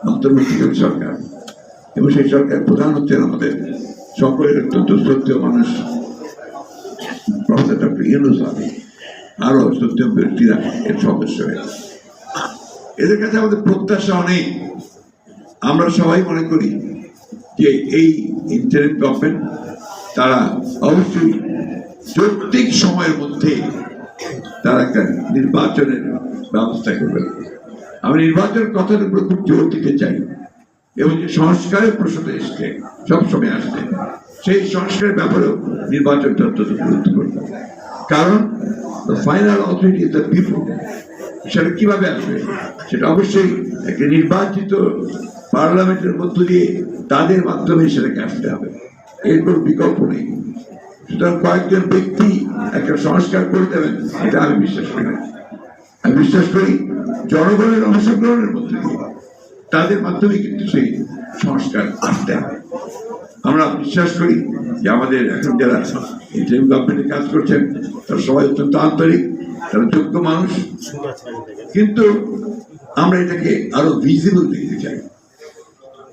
অন্তর্বর্তীকালীন সরকার এবং সেই সরকার প্রধান হচ্ছেন আমাদের সকলের অত্যন্ত শ্রদ্ধেয় মানুষ, প্রফেসর ডক্টর ইউনুস আলী আরও শ্রদ্ধেয় ব্যক্তিরা এর সদস্য হয়েছে এদের কাছে আমাদের প্রত্যাশা অনেক। আমরা সবাই মনে করি যে এই ইন্টারিম গভর্নমেন্ট তারা অবশ্যই যৌক্তিক সময়ের মধ্যে তারা একটা নির্বাচনের ব্যবস্থা করবেন আমি নির্বাচনের কথার উপর খুব জোর দিতে চাই। এবং যে সংস্কারের প্রশ্নটা এসছে সবসময় আসছে, সেই সংস্কারের ব্যাপারেও নির্বাচনটা অত্যন্ত গুরুত্বপূর্ণ। কারণ ফাইনাল অথরিটি দ্য পিপল সেটা কীভাবে আসবে, সেটা অবশ্যই একটা নির্বাচিত পার্লামেন্টের মধ্য দিয়ে তাদের মাধ্যমে সেটাকে আসতে হবে। এর কোনো বিকল্প নেই। সুতরাং কয়েকজন ব্যক্তি একটা সংস্কার করে দেবেন, এটা আমি বিশ্বাস করি আমি বিশ্বাস করি জনগণের অংশগ্রহণের মধ্যে তাদের মাধ্যমে কিন্তু সেই সংস্কার আসতে হবে আমরা বিশ্বাস করি যে আমাদের এখন যারা ইন্টারিম গভর্নমেন্টে কাজ করছেন, তারা সবাই অত্যন্ত আন্তরিক, তারা যোগ্য মানুষ। কিন্তু আমরা এটাকে আরও ভিজিবল দেখতে চাই,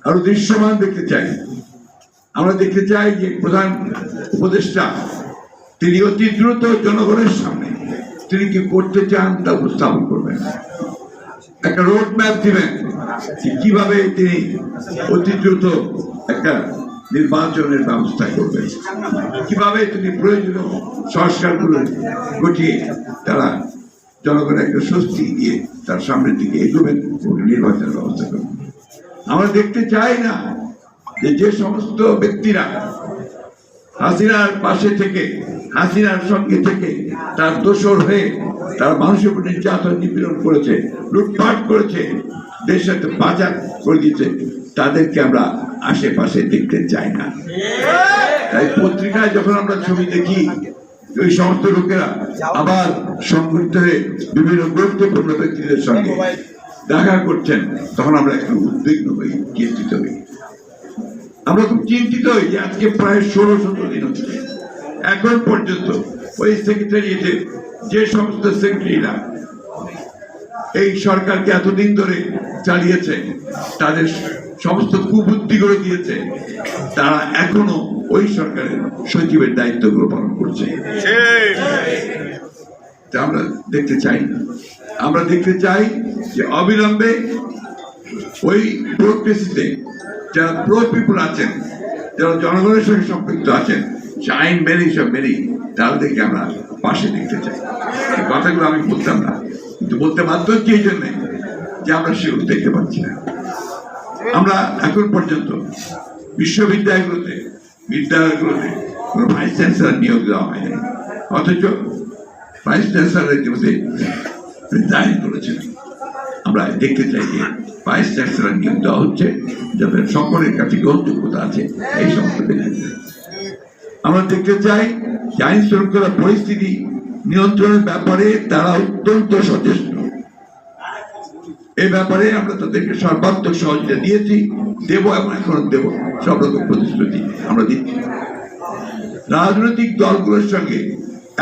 আরও দৃশ্যমান দেখতে চাই। আমরা দেখতে চাই যে প্রধান উপদেষ্টা, তিনি অতি দ্রুত জনগণের সামনে তিনি কি করতে চান, তা উপস্থাপন করবেন। একটা রোড ম্যাপ দিবেন কীভাবে তিনি অতি দ্রুত একটা নির্বাচনের ব্যবস্থা করবেন। কীভাবে তিনি প্রয়োজনীয় সংস্কারগুলো ঘটিয়ে তারা জনগণের একটা স্বস্তি দিয়ে তার সামনের দিকে এগোবেন নির্বাচনের ব্যবস্থা করবেন। আমরা দেখতে চাই না যে যে সমস্ত ব্যক্তিরা হাসিনার পাশে থেকে হাসিনার সঙ্গে থেকে তার দোষর হয়ে তার মানুষের উপর নির্যাতন নিপীড়ন করেছে, লুটপাট করেছে, দেশের বাজার করে দিয়েছে, তাদেরকে আমরা আশেপাশে দেখতে চাই না। তাই পত্রিকায় যখন আমরা ছবি দেখি, ওই সমস্ত লোকেরা আবার সংগঠিত হয়ে বিভিন্ন গুরুত্বপূর্ণ ব্যক্তিদের সঙ্গে দেখা করছেন, তখন আমরা একটু উদ্বিগ্ন হই, চিন্তিত হই। আমরা খুব চিন্তিত হই যে আজকে প্রায় ষোলো সতেরো দিন হচ্ছে। এখন পর্যন্ত ওই সেক্রেটারিয়েটে যে সমস্ত সেক্রেটারিরা এই সরকারকে এতদিন ধরে চালিয়েছে, তাদের সমস্ত কুবুদ্ধিগুলো দিয়েছে, তারা এখনও ওই সরকারের সচিবের দায়িত্বগুলো পালন করছে। আমরা দেখতে চাই। আমরা দেখতে চাই যে অবিলম্বে ওই প্রোক্রেসিতে যারা প্রো পিপুল আছেন, যারা জনগণের সঙ্গে সম্পৃক্ত আছেন আইন মেনে সব মেনেই তাদেরকে আমরা পাশে দেখতে চাই। এই কথাগুলো আমি বলতাম না। কিন্তু বলতে বাধ্য হচ্ছি এই জন্যে যে আমরা সেগুলো দেখতে পাচ্ছি না। আমরা এখন পর্যন্ত বিশ্ববিদ্যালয়গুলোতে, বিদ্যালয়গুলোতে কোনো ভাইস চ্যান্সেলার নিয়োগ দেওয়া হয়নি। অথচ ভাইস চ্যান্সেলার ইতিমধ্যে রিজাইন করেছেন। আমরা দেখতে চাই যে ভাইস চ্যান্সেলার নিয়োগ দেওয়া হচ্ছে যাদের সকলের কাছে গ্রহণযোগ্যতা আছে, এই সমস্ত আমরা দেখতে চাই যে আইন শৃঙ্খলা পরিস্থিতি নিয়ন্ত্রণের ব্যাপারে তারা অত্যন্ত সচেষ্ট। এই ব্যাপারে আমরা তাদেরকে সর্বাত্মক সহযোগিতা দিয়েছি, দেব এবং এখনও দেব সব রকম প্রতিশ্রুতি আমরা দিচ্ছি। রাজনৈতিক দলগুলোর সঙ্গে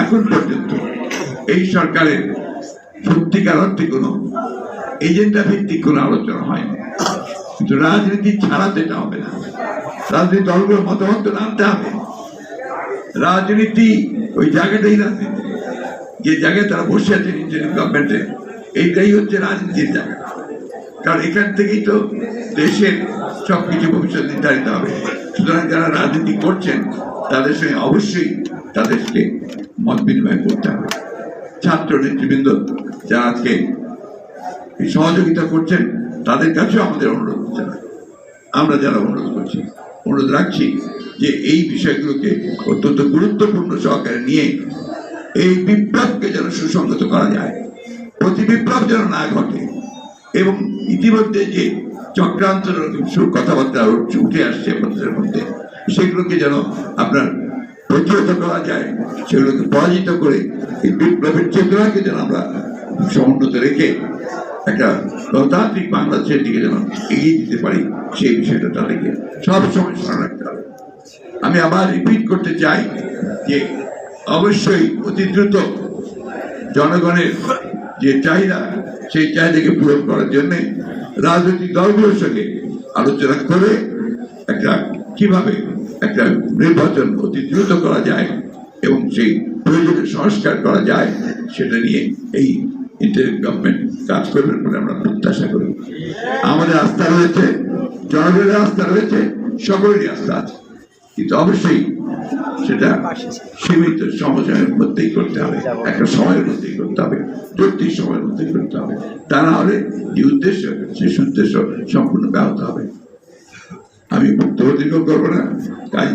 এখন পর্যন্ত এই সরকারের সত্যিকার অর্থে কোনো এজেন্ডা ভিত্তিক কোনো আলোচনা হয়নি। কিন্তু রাজনীতি ছাড়া তো এটা হবে না। রাজনীতি দলগুলোর মতামত তো আনতে হবে। রাজনীতি ওই জায়গাটাই রাজনীতি যে জায়গায় তারা বসে আছে নিজের গভর্নমেন্টে এইটাই হচ্ছে রাজনীতির জায়গা। কারণ এখান থেকেই তো দেশের সব কিছু ভবিষ্যৎ নির্ধারিত হবে। সুতরাং যারা রাজনীতি করছেন, তাদের সঙ্গে অবশ্যই তাদেরকে মত বিনিময় করতে হবে। ছাত্র নেতৃবৃন্দ যারা আজকে সহযোগিতা করছেন, তাদের কাছেও আমাদের অনুরোধ জানাই। আমরা যারা অনুরোধ করছি, অনুরোধ রাখছি যে এই বিষয়গুলোকে অত্যন্ত গুরুত্বপূর্ণ সহকারে নিয়ে এই বিপ্লবকে যেন সুসংগত করা যায়। প্রতি বিপ্লব যেন না ঘটে এবং ইতিমধ্যে যে চক্রান্ত কথাবার্তা উঠে আসছে আপনাদের মধ্যে সেগুলোকে যেন আপনার প্রতিহত করা যায়, সেগুলোকে পরাজিত করে এই বিপ্লবের চেতনাকে যেন আমরা সমুন্নত রেখে একটা গণতান্ত্রিক বাংলাদেশের দিকে যেন এগিয়ে দিতে পারি, সেই বিষয়টা তাদেরকে সবসময় স্মরণ রাখতে হবে। আমি আবার রিপিট করতে চাই যে অবশ্যই অতি দ্রুত জনগণের যে চাহিদা, সেই চাহিদাকে পূরণ করার জন্যে রাজনৈতিক দলগুলোর সঙ্গে আলোচনা করে একটা কীভাবে একটা নির্বাচন অতি দ্রুত করা যায় এবং সেই প্রয়োজনীয় সংস্কার করা যায়, সেটা নিয়ে এই ইন্টারিম গভর্নমেন্ট কাজ করবেন বলে আমরা প্রত্যাশা করি। আমাদের আস্থা রয়েছে, জনগণের আস্থা রয়েছে, সকলেরই আস্থা আছে। কিন্তু অবশ্যই সেটা সীমিত সমাজের মধ্যেই করতে হবে। একটা সময়ের মধ্যেই করতে হবে। জটিল সময়ের মধ্যেই করতে হবে। তা না হলে যে উদ্দেশ্য সে উদ্দেশ্য সম্পূর্ণ ব্যাহত হবে। আমি বক্তব্য দীর্ঘ করব না। কাজ